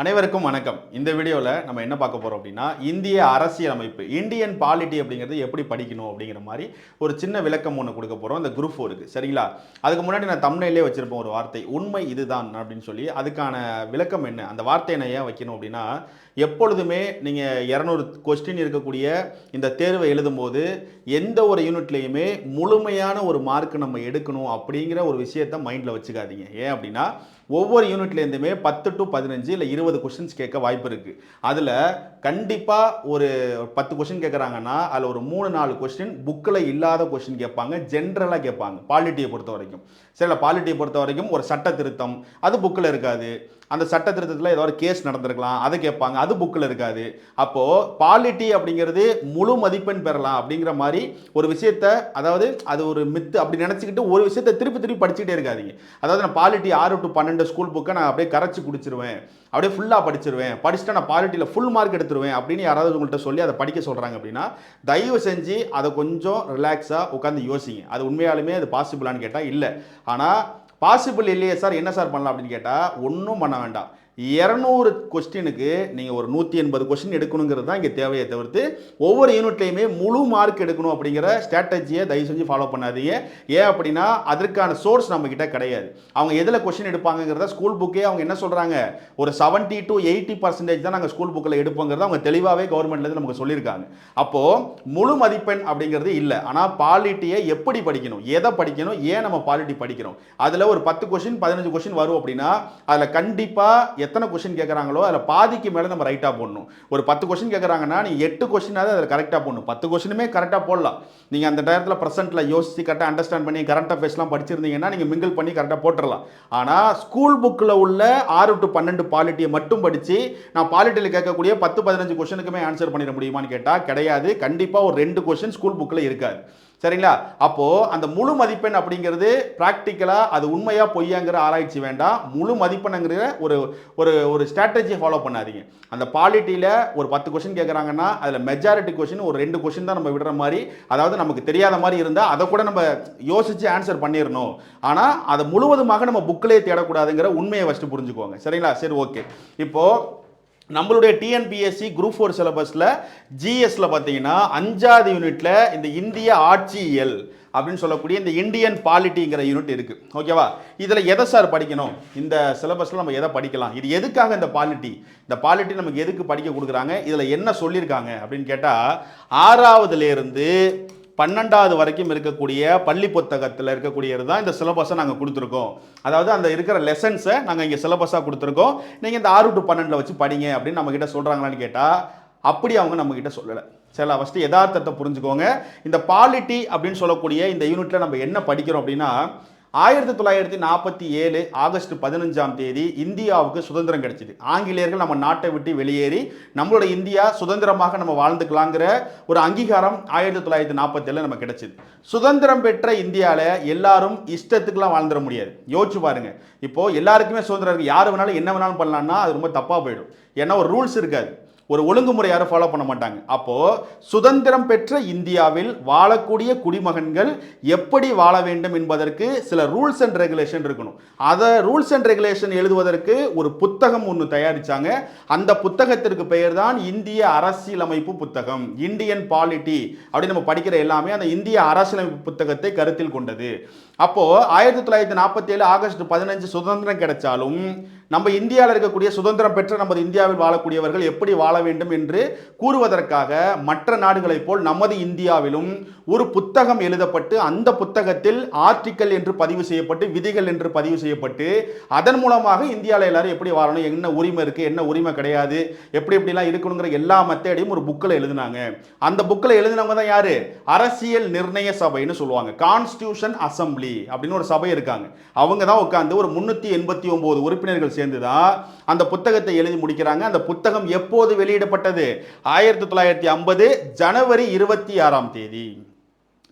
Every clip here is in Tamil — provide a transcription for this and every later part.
அனைவருக்கும் வணக்கம். இந்த வீடியோவில் நம்ம என்ன பார்க்க போகிறோம் அப்படின்னா இந்திய அரசியல் அமைப்பு இந்தியன் பாலிட்டி அப்படிங்கிறது எப்படி படிக்கணும் அப்படிங்கிற மாதிரி ஒரு சின்ன விளக்கம் ஒன்று கொடுக்க போகிறோம் இந்த குரூப் ஃபோருக்கு சரிங்களா? அதுக்கு முன்னாடி நான் தமிழ்லேயே வச்சுருப்போம் ஒரு வார்த்தை உண்மை இதுதான் அப்படின்னு சொல்லி. அதுக்கான விளக்கம் என்ன? அந்த வார்த்தையை நான் ஏன் வைக்கணும் அப்படின்னா எப்பொழுதுமே நீங்கள் இரநூறு கொஸ்டின் இருக்கக்கூடிய இந்த தேர்வை எழுதும்போது எந்த ஒரு யூனிட்லேயுமே முழுமையான ஒரு மார்க் நம்ம எடுக்கணும் அப்படிங்கிற ஒரு விஷயத்த மைண்டில் வச்சுக்காதீங்க. ஏன் அப்படின்னா ஒவ்வொரு யூனிட்லேருந்துமே பத்து டு பதினஞ்சு இல்லை இருபது கொஷின்ஸ் கேட்க வாய்ப்பு இருக்குது அதில் கண்டிப்பாக ஒரு பத்து கொஷின் கேட்குறாங்கன்னா அதில் ஒரு மூணு நாலு கொஸ்டின் புக்கில் இல்லாத கொஸ்டின் கேட்பாங்க ஜென்ரலாக கேட்பாங்க பாலிட்டியை பொறுத்த வரைக்கும் சரி பாலிட்டியை பொறுத்த வரைக்கும் ஒரு சட்ட திருத்தம் அது புக்கில் இருக்காது. அந்த சட்ட திருத்தத்தில் ஏதாவது கேஸ் நடந்திருக்கலாம். அதை கேட்பாங்க. அது புக்கில் இருக்காது. அப்போது பாலிட்டி அப்படிங்கிறது முழு மதிப்பெண் பெறலாம் அப்படிங்கிற மாதிரி ஒரு விஷயத்த அதாவது அது ஒரு மித்து அப்படி நினச்சிக்கிட்டு ஒரு விஷயத்தை திருப்பி திருப்பி படிச்சுக்கிட்டே இருக்காதீங்க. அதாவது நான் பாலிட்டி ஆறு டு பன்னெண்டு ஸ்கூல் புக்கை நான் அப்படியே கரைச்சி குடிச்சிருவேன். அப்படியே ஃபுல்லாக படிச்சிருவேன். படிச்சுட்டு நான் பாலிட்டியில் ஃபுல் மார்க் எடுத்துருவேன் அப்படின்னு யாராவது உங்கள்கிட்ட சொல்லி அதை படிக்க சொல்கிறாங்க அப்படின்னா தயவு செஞ்சு அதை கொஞ்சம் ரிலாக்ஸாக உட்காந்து யோசிங்க. அது உண்மையாலுமே அது பாசிபிளான்னு கேட்டால் இல்லை. ஆனால் பாசிபிள் இல்லையே சார் என்ன சார் பண்ணலாம் அப்படின்னு கேட்டால் ஒன்றும் பண்ண வேண்டாம். இரநூறு கொஸ்டினுக்கு நீங்கள் ஒரு நூற்றி எண்பது கொஸ்டின் எடுக்கணுங்கிறது தான் இங்கே தேவையை தவிர்த்து ஒவ்வொரு யூனிட்லேயுமே முழு மார்க் எடுக்கணும் அப்படிங்கிற ஸ்ட்ராட்டஜியை தயவு செஞ்சு ஃபாலோ பண்ணாதீங்க. ஏன் அப்படின்னா அதற்கான சோர்ஸ் நம்மக்கிட்ட கிடையாது. அவங்க எதில் கொஸ்டின் எடுப்பாங்கங்கிறத ஸ்கூல் புக்கே அவங்க என்ன சொல்கிறாங்க ஒரு செவன்ட்டி டு எயிட்டி பர்சன்டேஜ் தான் நாங்கள் ஸ்கூல் புக்கில் எடுப்போங்கிறத அவங்க தெளிவாகவே கவர்மெண்ட்லேருந்து நமக்கு சொல்லியிருக்காங்க. அப்போது முழு மதிப்பெண் அப்படிங்கிறது இல்லை. ஆனால் பாலிட்டியை எப்படி படிக்கணும்? எதை படிக்கணும்? ஏன் நம்ம பாலிட்டி படிக்கிறோம்? அதில் ஒரு பத்து கொஷின் பதினஞ்சு கொஷின் வரும் அப்படின்னா அதில் கண்டிப்பாக எத்தனை கொஷின் கேட்குறாங்களோ அதில் பாதிக்கு மேலே நம்ம ரைட்டாக போடணும். ஒரு பத்து கொஷின் கேட்குறாங்கன்னா நீங்கள் எட்டு கொஷினாவது அதில் கரெக்டாக போடணும். பத்து கொஷினுமே கரெக்டாக போடலாம். நீங்கள் அந்த டயத்தில் ப்ரெசென்ட்டில் யோசித்து கரெக்டாக அண்டர்ஸ்டாண்ட் பண்ணி கரண்ட் அஃபேர்ஸ்லாம் படிச்சிருந்தீங்கன்னா நீங்கள் மிங்கிள் பண்ணி கரெக்டாக போட்டுடலாம் ஆனால் ஸ்கூல் புக்கில் உள்ள ஆறு டு பன்னெண்டு பாலிட்டியை மட்டும் படித்து நான் பாலிட்டியில் கேட்கக்கூடிய பத்து பதினஞ்சு கொஷனுக்குமே ஆன்சர் பண்ணிட முடியுமான்னு கேட்டால் கிடையாது. கண்டிப்பாக ஒரு ரெண்டு கொஷின் ஸ்கூல் புக்கில் இருக்காது. சரிங்களா? அப்போது அந்த முழு மதிப்பெண் அப்படிங்கிறது ப்ராக்டிக்கலாக அது உண்மையாக பொய்யாங்கிற ஆராய்ச்சி வேண்டாம். முழு மதிப்பெண்ணுங்கிற ஒரு ஒரு ஒரு ஸ்ட்ராட்டஜியை ஃபாலோ பண்ணாதீங்க. அந்த பாலிட்டியில் ஒரு பத்து கொஷின் கேட்குறாங்கன்னா அதில் மெஜாரிட்டி கொஷின் ஒரு ரெண்டு கொஷின் தான் நம்ம விடுற மாதிரி அதாவது நமக்கு தெரியாத மாதிரி இருந்தால் அதை கூட நம்ம யோசித்து ஆன்சர் பண்ணிடணும் ஆனால் அதை முழுவதுமாக நம்ம புக்கிலே தேடக்கூடாதுங்கிற உண்மையை ஃபஸ்ட்டு புரிஞ்சுக்கோங்க. சரிங்களா? சரி ஓகே இப்போது நம்மளுடைய டிஎன்பிஎஸ்சி குரூப் ஃபோர் சிலபஸில் ஜிஎஸ்சில் பார்த்தீங்கன்னா அஞ்சாவது யூனிட்டில் இந்த இந்திய ஆட்சியியல் அப்படின்னு சொல்லக்கூடிய இந்த இந்தியன் பாலிட்டிங்கிற யூனிட் இருக்குது ஓகேவா இதில் எதை சார் படிக்கணும்? இந்த சிலபஸில் நம்ம எதை படிக்கலாம்? இது எதுக்காக இந்த பாலிட்டி இந்த பாலிட்டி நமக்கு எதுக்கு படிக்க கொடுக்குறாங்க? இதில் என்ன சொல்லியிருக்காங்க? அப்படின்னு கேட்டால் ஆறாவதுலேருந்து பன்னெண்டாவது வரைக்கும் இருக்கக்கூடிய பள்ளி புத்தகத்தில் இருக்கக்கூடியது தான் இந்த சிலபஸை நாங்கள் கொடுத்துருக்கோம். அதாவது அந்த இருக்கிற லெசன்ஸை நாங்கள் இங்கே சிலபஸாக கொடுத்துருக்கோம். நீங்கள் இந்த ஆறு டு பன்னெண்டில் வச்சு படிங்க அப்படின்னு நம்மக்கிட்ட சொல்கிறாங்களான்னு கேட்டால் அப்படி அவங்க நம்மக்கிட்ட சொல்லலை. சரி ஃபஸ்ட்டு யதார்த்தத்தை புரிஞ்சுக்கோங்க. இந்த பாலிட்டி அப்படின்னு சொல்லக்கூடிய இந்த யூனிட்டில் நம்ம என்ன படிக்கிறோம் அப்படின்னா ஆயிரத்தி தொள்ளாயிரத்தி நாற்பத்தி ஏழு ஆகஸ்ட் பதினஞ்சாம் தேதி இந்தியாவுக்கு சுதந்திரம் கிடைச்சிது. ஆங்கிலேயர்கள் நம்ம நாட்டை விட்டு வெளியேறி நம்மளோட இந்தியா சுதந்திரமாக நம்ம வாழ்ந்துக்கலாங்கிற ஒரு அங்கீகாரம் ஆயிரத்தி தொள்ளாயிரத்தி நாற்பத்தேழில் நம்ம கிடைச்சிது. சுதந்திரம் பெற்ற இந்தியாவில் எல்லாரும் இஷ்டத்துக்குலாம் வாழ்ந்துட முடியாது. யோசிச்சு பாருங்க. இப்போது எல்லாருக்குமே சுதந்திரம் இருக்குது யார் வேணாலும் என்ன வேணாலும் பண்ணலான்னா அது ரொம்ப தப்பாக போயிடும். ஏன்னா ஒரு ரூல்ஸ் இருக்காது. ஒரு ஒழுங்குமுறை யாரும் ஃபாலோ பண்ண மாட்டாங்க. அப்போது சுதந்திரம் பெற்ற இந்தியாவில் வாழக்கூடிய குடிமகன்கள் எப்படி வாழ வேண்டும் என்பதற்கு சில ரூல்ஸ் அண்ட் ரெகுலேஷன் இருக்கணும். அதை ரூல்ஸ் அண்ட் ரெகுலேஷன் எழுதுவதற்கு ஒரு புத்தகம் ஒன்று தயாரித்தாங்க அந்த புத்தகத்திற்கு பெயர் தான் இந்திய அரசியலமைப்பு புத்தகம். இந்தியன் பாலிட்டி அப்படின்னு நம்ம படிக்கிற எல்லாமே அந்த இந்திய அரசியலமைப்பு புத்தகத்தை கருத்தில் கொண்டது. அப்போது ஆயிரத்தி தொள்ளாயிரத்தி நாற்பத்தி ஏழு ஆகஸ்ட் பதினஞ்சு சுதந்திரம் கிடைச்சாலும் நம்ம இந்தியாவில் இருக்கக்கூடிய சுதந்திரம் பெற்ற நமது இந்தியாவில் வாழக்கூடியவர்கள் எப்படி வாழ வேண்டும் என்று கூறுவதற்காக மற்ற நாடுகளைப் போல் நமது இந்தியாவிலும் ஒரு புத்தகம் எழுதப்பட்டு அந்த புத்தகத்தில் ஆர்டிக்கல் என்று பதிவு செய்யப்பட்டு விதிகள் என்று பதிவு செய்யப்பட்டு அதன் மூலமாக இந்தியாவில் எல்லாரும் எப்படி வாழணும் என்ன உரிமை இருக்குது என்ன உரிமை கிடையாது எப்படி எப்படிலாம் இருக்கணுங்கிற எல்லா மெத்தடையும் ஒரு புக்கில் எழுதினாங்க. அந்த புக்கில் எழுதினவங்க தான் யார்? அரசியல் நிர்ணய சபைன்னு சொல்லுவாங்க. கான்ஸ்டியூஷன் அசம்பிளி அப்படின்னு ஒரு சபை இருக்காங்க. அவங்க தான் உட்காந்து ஒரு முன்னூற்றி எண்பத்தி ஒம்பது உறுப்பினர்கள் சேர்ந்து தான் அந்த புத்தகத்தை எழுதி முடிக்கிறாங்க. அந்த புத்தகம் எப்போது வெளியிடப்பட்டது? ஆயிரத்தி தொள்ளாயிரத்தி ஐம்பது ஜனவரி இருபத்தி ஆறாம் தேதி.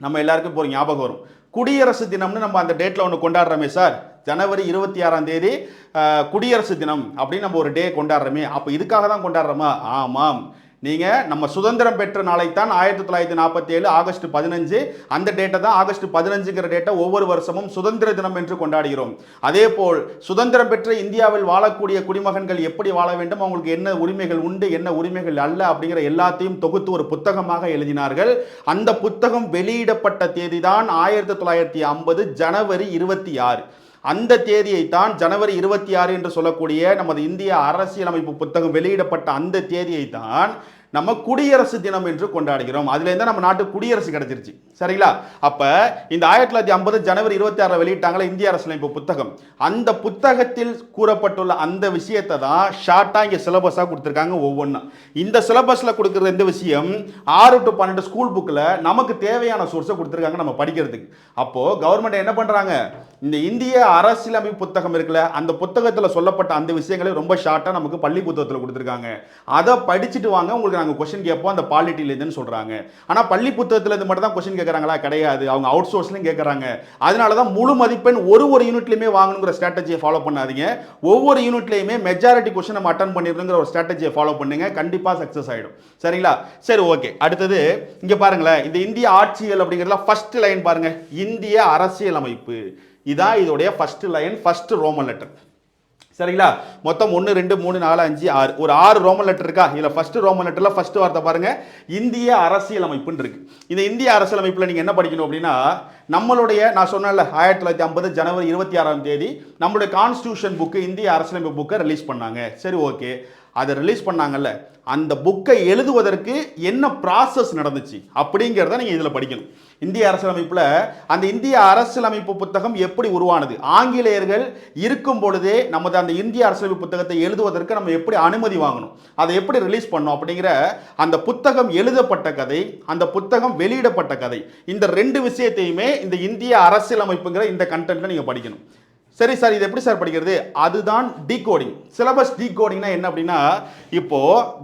நம்ம எல்லாருக்கும் இப்போ ஒரு ஞாபகம் வரும். குடியரசு தினம்னு நம்ம அந்த டேட்டில் ஒன்று கொண்டாடுறோமே சார். ஜனவரி இருபத்தி ஆறாம் தேதி குடியரசு தினம் அப்படின்னு நம்ம ஒரு டே கொண்டாடுறோமே. அப்போ இதுக்காக தான் கொண்டாடுறோமா? ஆமாம். நீங்கள் நம்ம சுதந்திரம் பெற்ற நாளை தான் ஆயிரத்தி தொள்ளாயிரத்தி நாற்பத்தி ஏழு ஆகஸ்ட் பதினஞ்சு. அந்த டேட்டை தான் ஆகஸ்ட் பதினஞ்சுங்கிற டேட்டை ஒவ்வொரு வருஷமும் சுதந்திர தினம் என்று கொண்டாடுகிறோம். அதே போல் சுதந்திரம் பெற்ற இந்தியாவில் வாழக்கூடிய குடிமகன்கள் எப்படி வாழ வேண்டும் அவங்களுக்கு என்ன உரிமைகள் உண்டு என்ன உரிமைகள் அல்ல அப்படிங்கிற எல்லாத்தையும் தொகுத்து ஒரு புத்தகமாக எழுதினார்கள். அந்த புத்தகம் வெளியிடப்பட்ட தேதி தான் ஆயிரத்தி தொள்ளாயிரத்தி ஐம்பது ஜனவரி இருபத்தி ஆறு. அந்த தேதியை தான் ஜனவரி இருபத்தி ஆறு என்று சொல்லக்கூடிய நமது இந்திய அரசியலமைப்பு புத்தகம் வெளியிடப்பட்ட அந்த தேதியை தான் நம்ம குடியரசு தினம் என்று கொண்டாடுகிறோம். அதுலேருந்து நம்ம நாட்டு குடியரசு கிடைச்சிருச்சு. சரிங்களா? அப்ப இந்த ஆயிரத்தி தொள்ளாயிரத்தி ஐம்பது ஜனவரி இருபத்தி ஆறில் வெளியிட்டாங்களே இந்திய அரசியலமைப்பு புத்தகம். அந்த புத்தகத்தில் கூறப்பட்டுள்ள அந்த விஷயத்தை தான் ஷார்ட்டா இங்க சிலபஸா கொடுத்துருக்காங்க ஒவ்வொன்றும் இந்த சிலபஸ்ல கொடுக்குற இந்த விஷயம்? ஆறு டு பன்னெண்டு ஸ்கூல் புக்கில் நமக்கு தேவையான சோர்ஸை கொடுத்துருக்காங்க நம்ம படிக்கிறதுக்கு. அப்போ கவர்மெண்ட் என்ன பண்றாங்க? இந்த இந்திய அரசியலமைப்பு புத்தகம் இருக்குல்ல அந்த புத்தகத்தில் சொல்லப்பட்ட அந்த விஷயங்களை ரொம்ப ஷார்ட்டாக நமக்கு பள்ளி புத்தகத்தில் கொடுத்துருக்காங்க. அதை படிச்சுட்டு வாங்க உங்களுக்கு நாங்கள் கொஸ்டின் கேட்போம் அந்த பாலிட்டியில் இதுன்னு சொல்கிறாங்க ஆனால் பள்ளி புத்தகத்தில் புத்தகத்துலேருந்து மட்டும் தான் கொஸ்டின் கேட்குறாங்களா கிடையாது. அவங்க அவுட் சோர்ஸ்லையும் கேட்குறாங்க அதனால தான் முழு மதிப்பெண் ஒரு ஒரு யூனிட்லையுமே வாங்கணுங்கிற ஸ்ட்ராட்டஜியை ஃபாலோ பண்ணாதீங்க. ஒவ்வொரு யூனிட்லையுமே மெஜாரிட்டி கொஸ்டின் நம்ம அட்டன் பண்ணிடுங்கிற ஒரு ஸ்ட்ராட்டஜியை ஃபாலோ பண்ணுங்க. கண்டிப்பாக சக்ஸஸ் ஆகிடும் சரிங்களா? சரி ஓகே அடுத்தது இங்கே பாருங்களேன். இந்த இந்திய ஆட்சியல் அப்படிங்கிறதுல ஃபர்ஸ்ட் லைன் பாருங்க. இந்திய அரசியல் அமைப்பு இதான் இதோடைய first line first roman letter சரிங்களா? மொத்தம் ஒன்று ரெண்டு மூணு நாலு அஞ்சு ஆறு. ஒரு ஆறு ரோமன் லெட்டர் இருக்கா? இதில் ஃபஸ்ட்டு ரோமன் லெட்டரில் ஃபஸ்ட்டு வார்த்தை பாருங்கள் இந்திய அரசியலமைப்புன்னு இருக்கு. இந்த இந்திய அரசியலமைப்பில் நீங்கள் என்ன படிக்கணும் அப்படின்னா நம்மளுடைய நான் சொன்னேன்ல ஆயிரத்தி தொள்ளாயிரத்தி ஐம்பது ஜனவரி இருபத்தி ஆறாம் தேதி நம்மளுடைய கான்ஸ்டியூஷன் புக்கு இந்திய அரசியலமைப்பு புக்கை ரிலீஸ் பண்ணாங்க. சரி ஓகே அதை ரிலீஸ் பண்ணாங்கல்ல. அந்த புக்கை எழுதுவதற்கு என்ன ப்ராசஸ் நடந்துச்சு அப்படிங்கிறத நீங்கள் இதில் படிக்கணும். இந்திய அரசியலமைப்பில் அந்த இந்திய அரசியலமைப்பு புத்தகம் எப்படி உருவானது? ஆங்கிலேயர்கள் இருக்கும் பொழுதே நமது அந்த இந்திய அரசியலமைப்பு புத்தகத்தை எழுதுவதற்கு நம்ம எப்படி அனுமதி வாங்கணும்? அதை எப்படி ரிலீஸ் பண்ணோம் அப்படிங்கிற அந்த புத்தகம் எழுதப்பட்ட கதை அந்த புத்தகம் வெளியிடப்பட்ட கதை இந்த ரெண்டு விஷயத்தையுமே இந்த இந்திய அரசியலமைப்புங்கிற இந்த கண்டென்ட்டில் நீங்கள் படிக்கணும். சரி சார் இது எப்படி சார் படிக்கிறது? அதுதான் டீகோடிங் சிலபஸ் டீகோடிங்னா என்ன அப்படின்னா இப்போ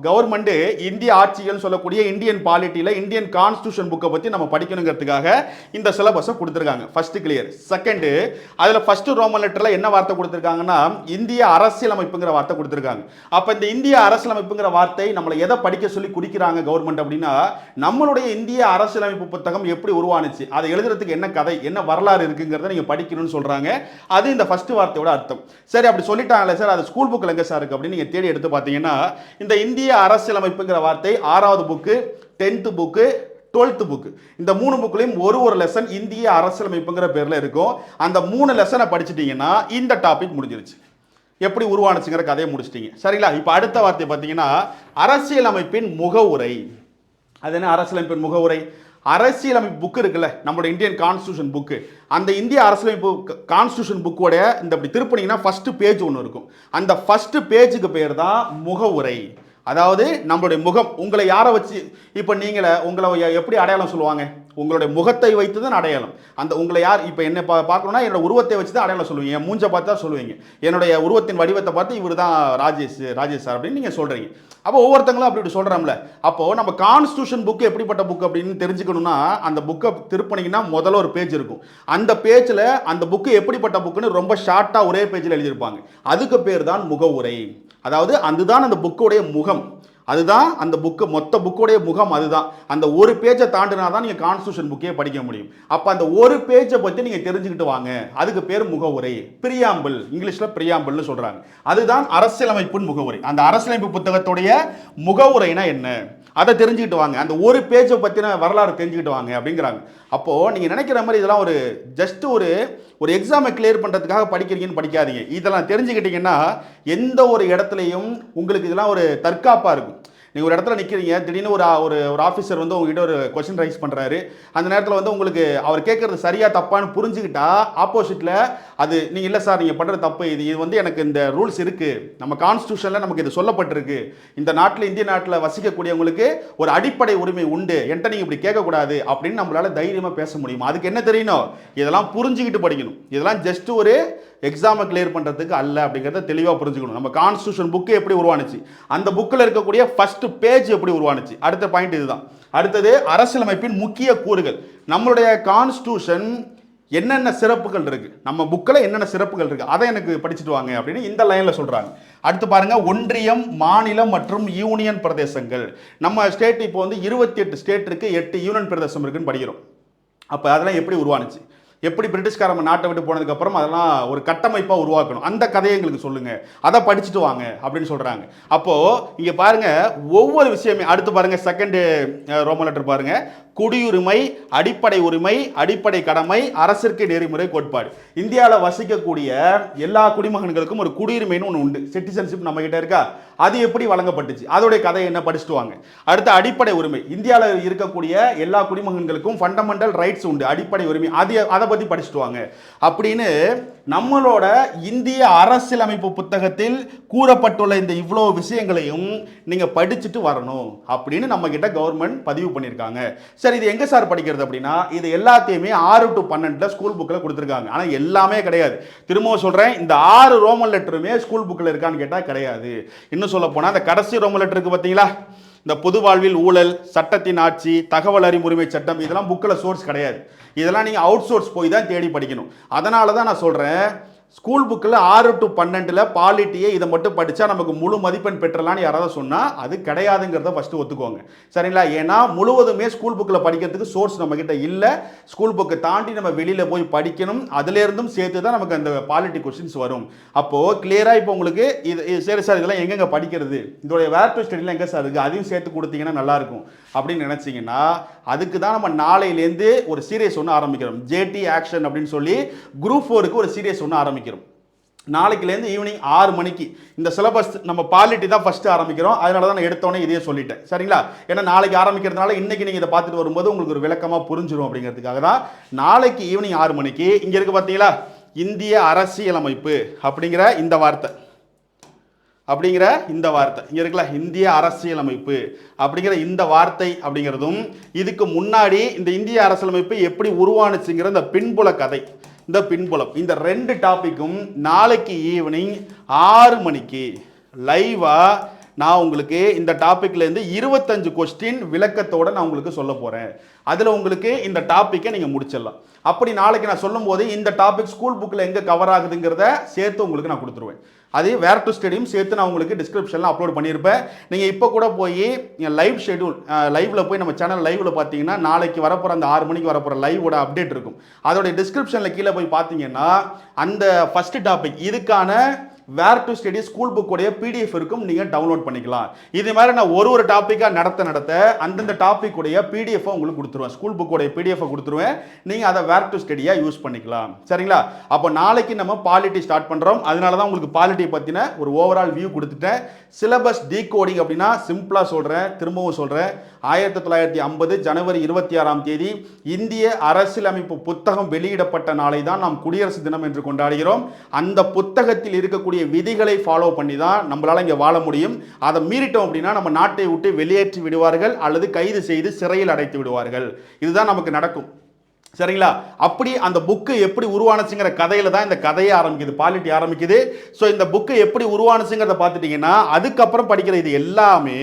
கவர்மெண்ட்டு இந்திய ஆட்சிகள் சொல்லக்கூடிய இந்தியன் பாலிட்டியில் இந்தியன் கான்ஸ்டியூஷன் புக்கை பற்றி நம்ம படிக்கணுங்கிறதுக்காக இந்த சிலபஸை கொடுத்துருக்காங்க. ஃபஸ்ட்டு கிளியர் செகண்டு அதில் ஃபஸ்ட்டு ரோமன் லெட்டரில் என்ன வார்த்தை கொடுத்துருக்காங்கன்னா இந்திய அரசியலமைப்புங்கிற வார்த்தை கொடுத்துருக்காங்க. அப்போ இந்த இந்திய அரசியலமைப்புங்கிற வார்த்தை நம்மளை எதை படிக்க சொல்லி குடிக்கிறாங்க கவர்மெண்ட் அப்படின்னா நம்மளுடைய இந்திய அரசியலமைப்பு புத்தகம் எப்படி உருவானுச்சு அதை எழுதுறதுக்கு என்ன கதை என்ன வரலாறு இருக்குங்கிறத நீங்கள் படிக்கணும்னு சொல்கிறாங்க அது இந்த ஃபர்ஸ்ட் வார்த்தையோட அர்த்தம். சரி அப்படி சொல்லிட்டாங்களே சார் அது ஸ்கூல் புக்கில் எங்கே சார் இருக்குது அப்படின்னு நீங்கள் தேடி எடுத்து பார்த்தீங்கன்னா இந்த இந்திய அரசியலமைப்புங்கிற வார்த்தை ஆறாவது book tenth book twelfth book இந்த மூணு புக்லையும் ஒரு ஒரு லெசன் இந்திய அரசியலமைப்புங்கிற பேரில் இருக்கும். அந்த மூணு லெசனை படிச்சிட்டிங்கன்னா இந்த டாபிக் முடிஞ்சிருச்சு. எப்படி உருவானுச்சுங்கிற கதையை முடிச்சிட்டிங்க. சரிங்களா? இப்போ அடுத்த வார்த்தை பார்த்தீங்கன்னா அரசியலமைப்பின் முகவுரை. அது என்ன அரசியலமைப்பின் முகவுரை? அரசியலமைப்பு புக்கு இருக்குல்ல நம்மளோட இந்தியன் கான்ஸ்டியூஷன் புக்கு அந்த இந்திய அரசியலமைப்பு கான்ஸ்டியூஷன் புக்கோட இந்த இப்படி திருப்பினீங்கன்னா ஃபஸ்ட்டு பேஜ் ஒன்று இருக்கும். அந்த ஃபஸ்ட்டு பேஜுக்கு பேர் தான் முகவுரை. அதாவது நம்மளுடைய முகம் உங்களை யாரை வச்சு இப்போ நீங்களே உங்களை எப்படி அடையாளம் சொல்லுவாங்க? உங்களுடைய முகத்தை வைத்து தான் அடையாளம். அந்த உங்களை யார் இப்போ என்ன பா பார்க்கணும்னா என்னோட உருவத்தை வச்சு தான் அடையாளம் சொல்லுவீங்க. என் மூஞ்சை பார்த்து தான் சொல்லுவீங்க. என்னுடைய உருவத்தின் வடிவத்தை பார்த்து இவர் தான் ராஜேஷ் ராஜேஷ் சார் அப்படின்னு நீங்கள் சொல்கிறீங்க அப்போ ஒவ்வொருத்தங்களும் அப்படி இப்படி சொல்கிறோம்ல அப்போது நம்ம கான்ஸ்டியூஷன் புக்கு எப்படிப்பட்ட புக் அப்படின்னு தெரிஞ்சுக்கணும்னா அந்த புக்கை திருப்பினீங்கன்னா முதல்ல ஒரு பேஜ் இருக்கும். அந்த பேஜில் அந்த புக்கு எப்படிப்பட்ட புக்குன்னு ரொம்ப ஷார்ட்டாக ஒரே பேஜில் எழுதியிருப்பாங்க. அதுக்கு பேர் தான் முகவுரை. அதாவது அதுதான் அந்த புக்கோடைய முகம். அதுதான் அந்த புக்கு மொத்த புக்கோடைய முகம் அதுதான். அந்த ஒரு பேஜை தாண்டினா தான் நீங்கள் கான்ஸ்டியூஷன் புக்கே படிக்க முடியும். அப்போ அந்த ஒரு பேஜை பற்றி நீங்கள் தெரிஞ்சுக்கிட்டு வாங்க. அதுக்கு பேர் முகவுரை பிரியாம்பிள் இங்கிலீஷில் பிரியாம்பிள்னு சொல்கிறாங்க அதுதான் அரசியலமைப்பின் முகவுரை அந்த அரசியலமைப்பு புத்தகத்துடைய முகவுரைனா என்ன? அதை தெரிஞ்சுக்கிட்டு வாங்க. அந்த ஒரு பேஜை பற்றின வரலாறு தெரிஞ்சுக்கிட்டு வாங்க அப்படிங்கிறாங்க. அப்போது நீங்கள் நினைக்கிற மாதிரி இதெல்லாம் ஒரு ஜஸ்ட் ஒரு ஒரு எக்ஸாமை கிளியர் பண்ணுறதுக்காக படிக்கிறீங்கன்னு படிக்காதீங்க. இதெல்லாம் தெரிஞ்சுக்கிட்டிங்கன்னா எந்த ஒரு இடத்துலையும் உங்களுக்கு இதெல்லாம் ஒரு தற்காப்பாக இருக்கும். நீங்கள் ஒரு இடத்துல நிற்கிறீங்க திடீர்னு ஒரு ஒரு ஒரு ஆஃபீஸர் வந்து உங்ககிட்ட ஒரு கொஷின் ரைஸ் பண்ணுறாரு அந்த நேரத்தில் வந்து உங்களுக்கு அவர் கேட்குறது சரியாக தப்பான்னு புரிஞ்சுக்கிட்டா ஆப்போசிட்டில் அது நீங்கள் இல்லை சார் நீங்கள் பண்ணுற தப்பு. இது இது வந்து எனக்கு இந்த ரூல்ஸ் இருக்குது நம்ம கான்ஸ்டியூஷனில் நமக்கு இது சொல்லப்பட்டிருக்கு. இந்த நாட்டில் இந்திய நாட்டில் வசிக்கக்கூடியவங்களுக்கு ஒரு அடிப்படை உரிமை உண்டு. என்கிட்ட நீங்கள் இப்படி கேட்கக்கூடாது அப்படின்னு நம்மளால் தைரியமாக பேச முடியும்? அதுக்கு என்ன தெரியணும்? இதெல்லாம் புரிஞ்சுக்கிட்டு படிக்கணும். இதெல்லாம் ஜஸ்ட் ஒரு எக்ஸாமை கிளியர் பண்ணுறதுக்கு அல்ல அப்படிங்கிறத தெளிவாக புரிஞ்சுக்கணும். நம்ம கான்ஸ்டியூஷன் புக்கு எப்படி உருவானுச்சு? அந்த புக்கில் இருக்கக்கூடிய ஃபஸ்ட்டு பேஜ் எப்படி உருவானுச்சு? அடுத்த பாயிண்ட் இதுதான். அடுத்தது அரசியலமைப்பின் முக்கிய கூறுகள். நம்மளுடைய கான்ஸ்டியூஷன் என்னென்ன சிறப்புகள் இருக்குது நம்ம புக்கில் என்னென்ன சிறப்புகள் இருக்குது அதை எனக்கு படிச்சுட்டு வாங்க அப்படின்னு இந்த லைனில் சொல்கிறாங்க அடுத்து பாருங்கள் ஒன்றியம் மாநிலம் மற்றும் யூனியன் பிரதேசங்கள். நம்ம ஸ்டேட் இப்போ வந்து இருபத்தி எட்டு ஸ்டேட் இருக்குது எட்டு யூனியன் பிரதேசம் இருக்குன்னு படிக்கிறோம். அப்போ அதெல்லாம் எப்படி உருவானுச்சு? எப்படி பிரிட்டிஷ்காரங்க நாட்டை விட்டு போனதுக்கப்புறம் அதெல்லாம் ஒரு கட்டமைப்பாக உருவாக்கணும். அந்த கதையை எங்களுக்கு சொல்லுங்கள் அதை படிச்சுட்டு வாங்க அப்படின்னு சொல்கிறாங்க அப்போது இங்கே பாருங்க ஒவ்வொரு விஷயமே அடுத்து பாருங்கள் செகண்ட் ரோமன் லெட்டர் பாருங்கள் குடியுரிமை அடிப்படை உரிமை அடிப்படை கடமை அரசிற்கு நெறிமுறை கோட்பாடு. இந்தியாவில் வசிக்கக்கூடிய எல்லா குடிமகன்களுக்கும் ஒரு குடியுரிமைன்னு ஒன்று உண்டு. சிட்டிசன்ஷிப் நம்ம கிட்ட இருக்கா? அது எப்படி வழங்கப்பட்டுச்சு? அதோடைய கதை என்ன படிச்சுட்டு வாங்க. அடுத்த அடிப்படை உரிமை. இந்தியாவில் இருக்கக்கூடிய எல்லா குடிமகன்களுக்கும் ஃபண்டமெண்டல் ரைட்ஸ் உண்டு. அடிப்படை உரிமை. அது அதை பற்றி படிச்சுட்டு வாங்க. அப்படின்னு நம்மளோட இந்திய அரசியலமைப்பு புத்தகத்தில் கூறப்பட்டுள்ள இந்த இவ்வளோ விஷயங்களையும் நீங்கள் படிச்சுட்டு வரணும் அப்படின்னு நம்மக்கிட்ட கவர்மெண்ட் பதிவு பண்ணியிருக்காங்க. சரி இது எங்கே சார் படிக்கிறது அப்படின்னா இது எல்லாத்தையுமே ஆறு டு பன்னெண்டில் ஸ்கூல் புக்கில் கொடுத்துருக்காங்க. ஆனால் எல்லாமே கிடையாது. திரும்பவும் சொல்கிறேன் இந்த ஆறு ரோமன் லெட்டருமே ஸ்கூல் புக்கில் இருக்கான்னு கேட்டால் கிடையாது. இன்னும் சொல்ல போனால் அந்த கடைசி ரோமன் லெட்டருக்கு பார்த்தீங்களா இந்த பொது வாழ்வில் ஊழல் சட்டத்தின் ஆட்சி தகவல் அறிமுறைமை சட்டம் இதெல்லாம் புக்கில் சோர்ஸ் கிடையாது. இதெல்லாம் நீங்கள் அவுட் சோர்ஸ் போய் தான் தேடி படிக்கணும். அதனால தான் நான் சொல்கிறேன் ஸ்கூல் புக்கில் ஆறு டு பன்னெண்டில் பாலிட்டியை இதை மட்டும் படித்தா நமக்கு முழு மதிப்பெண் பெற்றலான்னு யாராவது சொன்னால் அது கிடையாதுங்கிறத ஃபஸ்ட்டு ஒத்துக்கோங்க. சரிங்களா? ஏன்னா முழுவதுமே ஸ்கூல் புக்கில் படிக்கிறதுக்கு சோர்ஸ் நம்மக்கிட்ட இல்லை. ஸ்கூல் புக்கை தாண்டி நம்ம வெளியில் போய் படிக்கணும். அதுலேருந்தும் சேர்த்து தான் நமக்கு அந்த பாலிட்டி கொஸ்டின்ஸ் வரும். அப்போது கிளியராக இப்போ உங்களுக்கு இது சரி சார் இதெல்லாம் எங்கெங்கே படிக்கிறது? இதோடைய வேர் டு ஸ்டடிலாம் எங்கே சார் இருக்குது அதையும் சேர்த்து கொடுத்தீங்கன்னா நல்லாயிருக்கும் அப்படின்னு நினச்சிங்கன்னா அதுக்கு தான் நம்ம நாளையிலேருந்து ஒரு சீரியஸ் ஒன்று ஆரம்பிக்கிறோம். ஜேடி ஆக்ஷன் அப்படின்னு சொல்லி குரூப் ஃபோருக்கு ஒரு சீரியஸ் ஒன்று ஆரம்பிக்கிறோம். நாளைக்குலேருந்து ஈவினிங் ஆறு மணிக்கு இந்த சிலபஸ் நம்ம பாலிட்டி தான் ஃபஸ்ட்டு ஆரம்பிக்கிறோம். அதனால தான் நான் எடுத்தோன்னே இதையே சொல்லிட்டேன். சரிங்களா? ஏன்னா நாளைக்கு ஆரம்பிக்கிறதுனால இன்னைக்கு நீங்கள் இதை பார்த்துட்டு வரும்போது உங்களுக்கு ஒரு விளக்கமாக புரிஞ்சிடும் அப்படிங்கிறதுக்காக தான் நாளைக்கு ஈவினிங் ஆறு மணிக்கு இங்கே இருக்கு பார்த்தீங்களா இந்திய அரசியலமைப்பு அப்படிங்கிற இந்த வார்த்தை. அப்படிங்கிற இந்த வார்த்தை. இங்கே இருக்குல்ல இந்திய அரசியலமைப்பு அப்படிங்கிற இந்த வார்த்தை அப்படிங்கிறதும் இதுக்கு முன்னாடி இந்த இந்திய அரசியலமைப்பு எப்படி உருவானுச்சுங்கிற இந்த பின்புல கதை. இந்த பின்புலம். இந்த ரெண்டு டாப்பிக்கும் நாளைக்கு ஈவினிங் ஆறு மணிக்கு லைவாக நான் உங்களுக்கு இந்த டாப்பிக்லேருந்து இருபத்தஞ்சு கொஸ்டின் விளக்கத்தோட நான் உங்களுக்கு சொல்ல போகிறேன் அதில் உங்களுக்கு இந்த டாப்பிக்கை நீங்கள் முடிச்சிடலாம். அப்படி நாளைக்கு நான் சொல்லும்போது இந்த டாபிக் ஸ்கூல் புக்கில் எங்கே கவர் ஆகுதுங்கிறத சேர்த்து உங்களுக்கு நான் கொடுத்துருவேன். அதே வேர் டு ஸ்டடியும் சேர்த்து நான் உங்களுக்கு டிஸ்கிரிப்ஷனில் அப்லோட் பண்ணியிருப்பேன். நீங்கள் இப்போ கூட போய் லைவ் ஷெடியூல் லைவில் போய் நம்ம சேனல் லைவில் பார்த்தீங்கன்னா நாளைக்கு வரப்போகிற அந்த ஆறு மணிக்கு வரப்போகிற லைவோட அப்டேட் இருக்கும். அதோடைய டிஸ்கிரிப்ஷனில் கீழே போய் பார்த்தீங்கன்னா அந்த ஃபஸ்ட்டு டாபிக் இதுக்கான வேர் டு ஸ்டடி ஸ்கூல் புக்குடைய பிடிஎஃப் இருக்கும் நீங்கள் டவுன்லோட் பண்ணிக்கலாம். இது மாதிரி நான் ஒரு ஒரு டாப்பிக்காக நடத்த நடத்த அந்தந்த டாபிக் உடைய பிடிஎஃப் உங்களுக்கு கொடுத்துருவேன். ஸ்கூல் புக்கோடைய பிடிஎஃப் கொடுத்துருவேன். நீங்கள் அதை வேர் டு ஸ்டடியாக யூஸ் பண்ணிக்கலாம். சரிங்களா? அப்போ நாளைக்கு நம்ம பாலிட்டி ஸ்டார்ட் பண்ணுறோம் அதனால தான் உங்களுக்கு பாலிட்டி பற்றின ஒரு ஓவரால் வியூ கொடுத்துட்டேன். சிலபஸ் டீகோடிங் அப்படின்னா சிம்பிளாக சொல்கிறேன் திரும்பவும் சொல்கிறேன் ஆயிரத்தி தொள்ளாயிரத்தி ஐம்பது ஜனவரி இருபத்தி ஆறாம் தேதி இந்திய அரசியலமைப்பு புத்தகம் வெளியிடப்பட்ட நாளை தான் நாம் குடியரசு தினம் என்று கொண்டாடுகிறோம். அந்த புத்தகத்தில் இருக்கக்கூடிய விதிகளை ஃபாலோ பண்ணி தான் நம்மளால் இங்கே வாழ முடியும். அதை மீறிட்டோம் அப்படின்னா நம்ம நாட்டை விட்டு வெளியேற்றி விடுவார்கள் அல்லது கைது செய்து சிறையில் அடைத்து விடுவார்கள். இதுதான் நமக்கு நடக்கும். சரிங்களா? அப்படி அந்த புக்கு எப்படி உருவானுச்சுங்கிற கதையில தான் இந்த கதையை ஆரம்பிக்குது. பாலிட்டி ஆரம்பிக்குது. ஸோ இந்த புக்கு எப்படி உருவானுச்சுங்கிறத பார்த்துட்டிங்கன்னா அதுக்கப்புறம் படிக்கிற இது எல்லாமே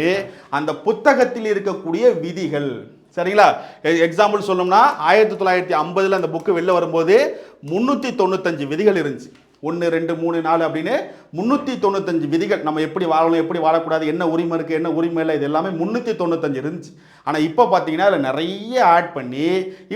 அந்த புத்தகத்தில் இருக்கக்கூடிய விதிகள். சரிங்களா? எக்ஸாம்பிள் சொல்லணும்னா ஆயிரத்தி தொள்ளாயிரத்தி ஐம்பதில் அந்த புக்கு வெளில வரும்போது முந்நூற்றி தொண்ணூத்தஞ்சு விதிகள் இருந்துச்சு. ஒன்று ரெண்டு மூணு நாலு அப்படின்னு முந்நூற்றி தொண்ணூத்தஞ்சு விதிகள். நம்ம எப்படி வாழணும் எப்படி வாழக்கூடாது என்ன உரிமை இருக்குது என்ன உரிமை இல்லை இது எல்லாமே முந்நூற்றி தொண்ணூத்தஞ்சு இருந்துச்சு. ஆனால் இப்போ பார்த்தீங்கன்னா அதில் நிறைய ஆட் பண்ணி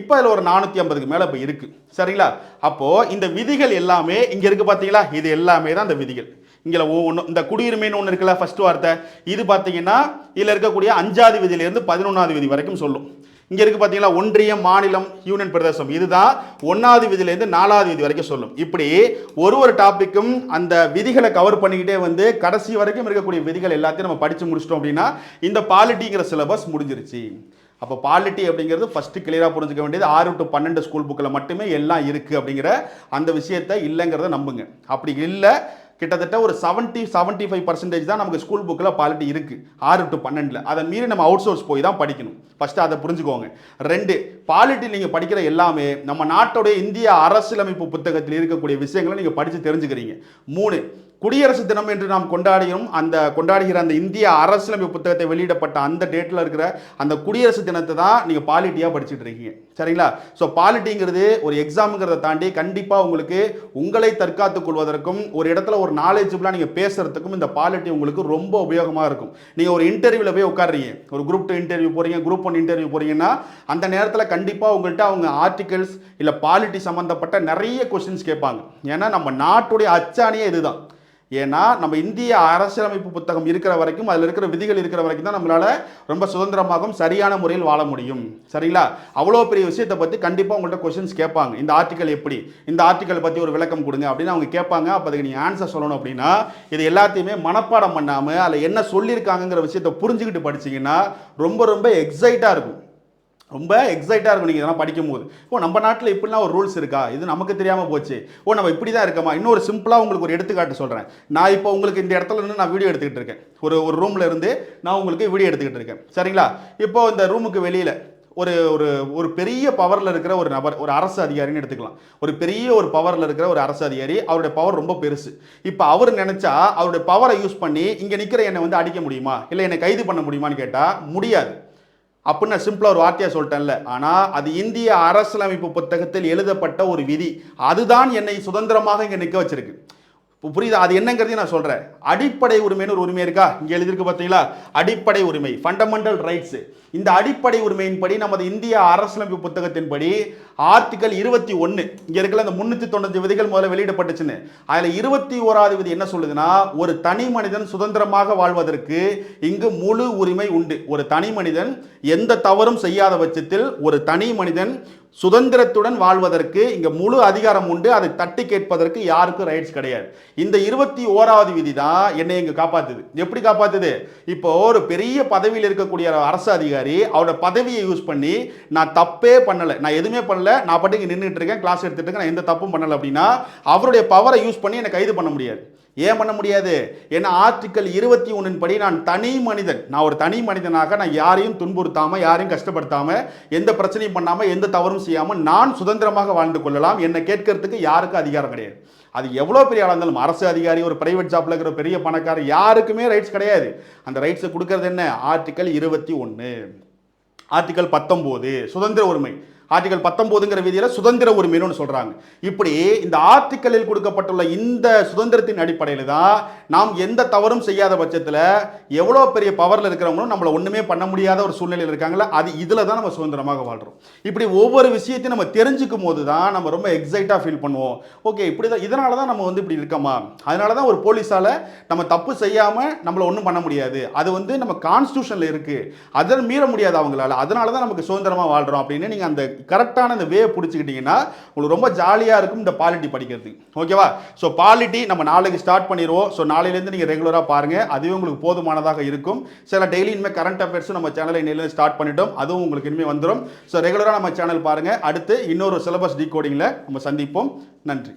இப்போ அதில் ஒரு நானூற்றி ஐம்பதுக்கு மேலே இப்போ இருக்குது சரிங்களா? அப்போது இந்த விதிகள் எல்லாமே இங்கே இருக்குது பார்த்தீங்களா இது எல்லாமே தான் இந்த விதிகள். இங்கே ஒவ்வொன்று இந்த குடியுரிமைன்னு ஒன்று இருக்குல்ல ஃபஸ்ட் வார்த்தை. இது பார்த்தீங்கன்னா இதில் இருக்கக்கூடிய அஞ்சாவது விதியிலேருந்து பதினொன்றாவது விதி வரைக்கும் சொல்லும். இங்கே இருக்குது பார்த்தீங்களா ஒன்றியம் மாநிலம் யூனியன் பிரதேசம். இதுதான் ஒன்றாவது விதியிலேருந்து நாலாவது விதி வரைக்கும் சொல்லும். இப்படி ஒரு ஒரு டாப்பிக்கும் அந்த விதிகளை கவர் பண்ணிக்கிட்டே வந்து கடைசி வரைக்கும் இருக்கக்கூடிய விதிகள் எல்லாத்தையும் நம்ம படித்து முடிச்சிட்டோம் அப்படின்னா இந்த பாலிட்டிங்கிற சிலபஸ் முடிஞ்சிருச்சு. அப்போ பாலிட்டி அப்படிங்கிறது ஃபஸ்ட்டு கிளியராக புரிஞ்சுக்க வேண்டியது. ஆறு டு பன்னெண்டு ஸ்கூல் புக்கில் மட்டுமே எல்லாம் இருக்குது அப்படிங்கிற அந்த விஷயத்தை இல்லைங்கிறத நம்புங்க. அப்படி இல்லை கிட்டத்தட்ட ஒரு செவன்ட்டி செவன்ட்டி ஃபைவ் பர்சன்டேஜ் தான் நமக்கு ஸ்கூல் புக்கில் பாலிட்டி இருக்குது ஆறு டு பன்னெண்டில். அதை மீறி நம்ம அவுட் சோர்ஸ் போய் தான் படிக்கணும். ஃபஸ்ட்டு அதை புரிஞ்சுக்கோங்க. ரெண்டு பாலிட்டி நீங்கள் படிக்கிற எல்லாமே நம்ம நாட்டுடைய இந்திய அரசியலமைப்பு புத்தகத்தில் இருக்கக்கூடிய விஷயங்களை நீங்கள் படித்து தெரிஞ்சுக்கிறீங்க. மூணு குடியரசு தினம் என்று நாம் கொண்டாடியும் அந்த கொண்டாடுகிற அந்த இந்திய அரசியலமைப்பு புத்தகத்தை வெளியிடப்பட்ட அந்த டேட்டில் இருக்கிற அந்த குடியரசு தினத்தை தான் நீங்கள் பாலிட்டியாக படிச்சுட்டு இருக்கீங்க. சரிங்களா? ஸோ பாலிட்டிங்கிறது ஒரு எக்ஸாமுங்கிறத தாண்டி கண்டிப்பாக உங்களுக்கு உங்களை தற்காத்துக் கொள்வதற்கும் ஒரு இடத்துல ஒரு நாலேஜபிளாக நீங்கள் பேசுகிறதுக்கும் இந்த பாலிட்டி உங்களுக்கு ரொம்ப உபயோகமாக இருக்கும். நீங்கள் ஒரு இன்டர்வியூவில் போய் உட்காடுறீங்க ஒரு குரூப் டூ இன்டர்வியூ போகிறீங்க குரூப் ஒன் இன்டர்வியூ போகிறீங்கன்னா அந்த நேரத்தில் கண்டிப்பாக உங்கள்கிட்ட அவங்க ஆர்டிகல்ஸ் இல்லை பாலிட்டி சம்மந்தப்பட்ட நிறைய கொஸ்டின்ஸ் கேட்பாங்க. ஏன்னா நம்ம நாட்டுடைய அச்சாணியே இதுதான். ஏன்னா நம்ம இந்திய அரசியலமைப்பு புத்தகம் இருக்கிற வரைக்கும் அதில் இருக்கிற விதிகள் இருக்கிற வரைக்கும் தான் நம்மளால ரொம்ப சுதந்திரமாகவும் சரியான முறையில் வாழ முடியும். சரிங்களா? அவ்வளோ பெரிய விஷயத்தை பற்றி கண்டிப்பாக உங்கள்கிட்ட கொஷின்ஸ் கேட்பாங்க. இந்த ஆர்டிக்கல் எப்படி? இந்த ஆர்டிக்கல் பற்றி ஒரு விளக்கம் கொடுங்க அப்படின்னு அவங்க கேட்பாங்க. அப்போ அதுக்கு நீங்கள் ஆன்சர் சொல்லணும் அப்படின்னா இது எல்லாத்தையுமே மனப்பாடம் பண்ணாமல் அதில் என்ன சொல்லியிருக்காங்கங்கிற விஷயத்தை புரிஞ்சுக்கிட்டு படிச்சீங்கன்னா ரொம்ப ரொம்ப எக்ஸைட்டாக இருக்கும். ரொம்ப எக்ஸைட்டாக இருக்கும் நீங்கள் இதெல்லாம் படிக்கும் போது ஓ நம்ம நாட்டில் இப்படிலாம் ஒரு ரூல்ஸ் இருக்கா? இது நமக்கு தெரியாமல் போச்சு. ஓ நம்ம இப்படி தான் இருக்கமா? இன்னொரு சிம்பிளாக உங்களுக்கு ஒரு எடுத்துக்காட்டு சொல்கிறேன் நான் இப்போ உங்களுக்கு இந்த இடத்துல இருந்து நான் வீடியோ எடுத்துக்கிட்டு இருக்கேன். ஒரு ஒரு ரூமில் இருந்து நான் உங்களுக்கு வீடியோ எடுத்துக்கிட்டு இருக்கேன். சரிங்களா? இப்போ இந்த ரூமுக்கு வெளியில் ஒரு ஒரு ஒரு பெரிய பவரில் இருக்கிற ஒரு நபர் ஒரு அரசு அதிகாரின்னு எடுத்துக்கலாம். ஒரு பெரிய ஒரு பவரில் இருக்கிற ஒரு அரசு அதிகாரி அவருடைய பவர் ரொம்ப பெருசு. இப்போ அவர் நினச்சா அவருடைய பவரை யூஸ் பண்ணி இங்கே நிற்கிற என்னை வந்து அடிக்க முடியுமா? இல்லை என்னை கைது பண்ண முடியுமான்னு கேட்டால் முடியாது. அப்படின்னு நான் சிம்பிளாக ஒரு வார்த்தையாக சொல்லிட்டேன்ல. ஆனால் அது இந்திய அரசியலமைப்பு புத்தகத்தில் எழுதப்பட்ட ஒரு விதி. அதுதான் என்னை சுதந்திரமாக இங்கே நிற்க வச்சிருக்கு. இப்போ புரியுதா? அது என்னங்கிறதையும் நான் சொல்கிறேன் அடிப்படை உரிமைன்னு ஒரு உரிமை இருக்கா? இங்கே எழுதியிருக்கு பார்த்தீங்களா அடிப்படை உரிமை ஃபண்டமெண்டல் ரைட்ஸு இந்த அடிப்படை உரிமையின்படி நமது இந்திய அரசியலமைப்பு புத்தகத்தின்படி ஆர்டிகல் இருபத்தி ஒன்று இங்கே இருக்கிற அந்த முந்நூற்றி தொண்ணூற்றி விதிகள் முதல்ல வெளியிடப்பட்டுச்சுன்னு. அதில் இருபத்தி ஓராவது விதி என்ன சொல்லுதுன்னா ஒரு தனி மனிதன் சுதந்திரமாக வாழ்வதற்கு இங்கு முழு உரிமை உண்டு. ஒரு தனி மனிதன் எந்த தவறும் செய்யாத பட்சத்தில் ஒரு தனி மனிதன் சுதந்திரத்துடன் வாழ்வதற்கு இங்கே முழு அதிகாரம் உண்டு. அதை தட்டி கேட்பதற்கு யாருக்கும் ரைட்ஸ் கிடையாது. இந்த இருபத்தி ஓராவது விதி தான் என்னை இங்கே காப்பாத்துது. எப்படி காப்பாத்துது? இப்போ ஒரு பெரிய பதவியில் இருக்கக்கூடிய அரசு அதிகாரி அவரோட பதவியை யூஸ் பண்ணி நான் தப்பே பண்ணலை. நான் எதுவுமே பண்ணல. நான் பாட்டுக்கு நின்றுட்டு இருக்கேன். கிளாஸ் எடுத்துட்டு இருக்கேன். நான் எந்த தப்பும் பண்ணலை அப்படின்னா அவருடைய பவரை யூஸ் பண்ணி என்னை கைது பண்ண முடியாது. ஏன் பண்ண முடியாது? ஏன்னா ஆர்டிக்கல் இருபத்தி ஒன்றின் படி நான் தனி மனிதன். நான் ஒரு தனி மனிதனாக நான் யாரையும் துன்புறுத்தாமல் யாரையும் கஷ்டப்படுத்தாம எந்த பிரச்சனையும் பண்ணாமல் எந்த தவறும் செய்யாமல் நான் சுதந்திரமாக வாழ்ந்து கொள்ளலாம் என்னை கேட்கறதுக்கு யாருக்கும் அதிகாரம் கிடையாது. அது எவ்வளோ பெரிய ஆளாக இருந்தாலும் அரசு அதிகாரி ஒரு பிரைவேட் ஜாப்பில் இருக்கிற பெரிய பணக்காரர் யாருக்குமே ரைட்ஸ் கிடையாது. அந்த ரைட்ஸை கொடுக்கறது என்ன? ஆர்டிக்கல் இருபத்தி ஒன்று ஆர்டிக்கல் பத்தொம்போது. சுதந்திர உரிமை. ஆர்டிகல் பத்தொம்போதுங்கிற விதியில் சுதந்திர உரிமைன்னு சொல்கிறாங்க இப்படி இந்த ஆர்டிக்கலில் கொடுக்கப்பட்டுள்ள இந்த சுதந்திரத்தின் அடிப்படையில் தான் நாம் எந்த தவறும் செய்யாத பட்சத்தில் எவ்வளோ பெரிய பவரில் இருக்கிறவங்களும் நம்மளை ஒன்றுமே பண்ண முடியாத ஒரு சூழ்நிலையில் இருக்காங்களா அது இதில் தான் நம்ம சுதந்திரமாக வாழ்கிறோம் இப்படி ஒவ்வொரு விஷயத்தையும் நம்ம தெரிஞ்சுக்கும் போது தான் நம்ம ரொம்ப எக்ஸைட்டாக ஃபீல் பண்ணுவோம். ஓகே இப்படி தான் இதனால தான் நம்ம வந்து இப்படி இருக்கோமா? அதனால தான் ஒரு போலீஸால் நம்ம தப்பு செய்யாமல் நம்மளை ஒன்றும் பண்ண முடியாது. அது வந்து நம்ம கான்ஸ்டியூஷனில் இருக்குது அதை மீற முடியாது அவங்களால. அதனால தான் நமக்கு சுதந்திரமாக வாழ்கிறோம் அப்படின்னு நீங்கள் அந்த கரெக்டான இந்த வே பிடிச்சிக்கிட்டிங்கன்னா உங்களுக்கு ரொம்ப ஜாலியாக இருக்கும் இந்த பாலிட்டி படிக்கிறதுக்கு. ஓகேவா ஸோ பாலிட்டி நம்ம நாளைக்கு ஸ்டார்ட் பண்ணிடுவோம். ஸோ நாளையிலேருந்து நீங்கள் ரெகுலராக பாருங்கள் அதுவே உங்களுக்கு போதுமானதாக இருக்கும். சில டெய்லி இனிமேல் கரண்ட் அஃபேர்ஸும் நம்ம சேனலை இன்னிலேருந்து ஸ்டார்ட் பண்ணிட்டோம். அதுவும் உங்களுக்கு இனிமேல் வந்துடும் ஸோ ரெகுலராக நம்ம சேனல் பாருங்கள் அடுத்து இன்னொரு சிலபஸ் டீகோடிங்கில் நம்ம சந்திப்போம். நன்றி.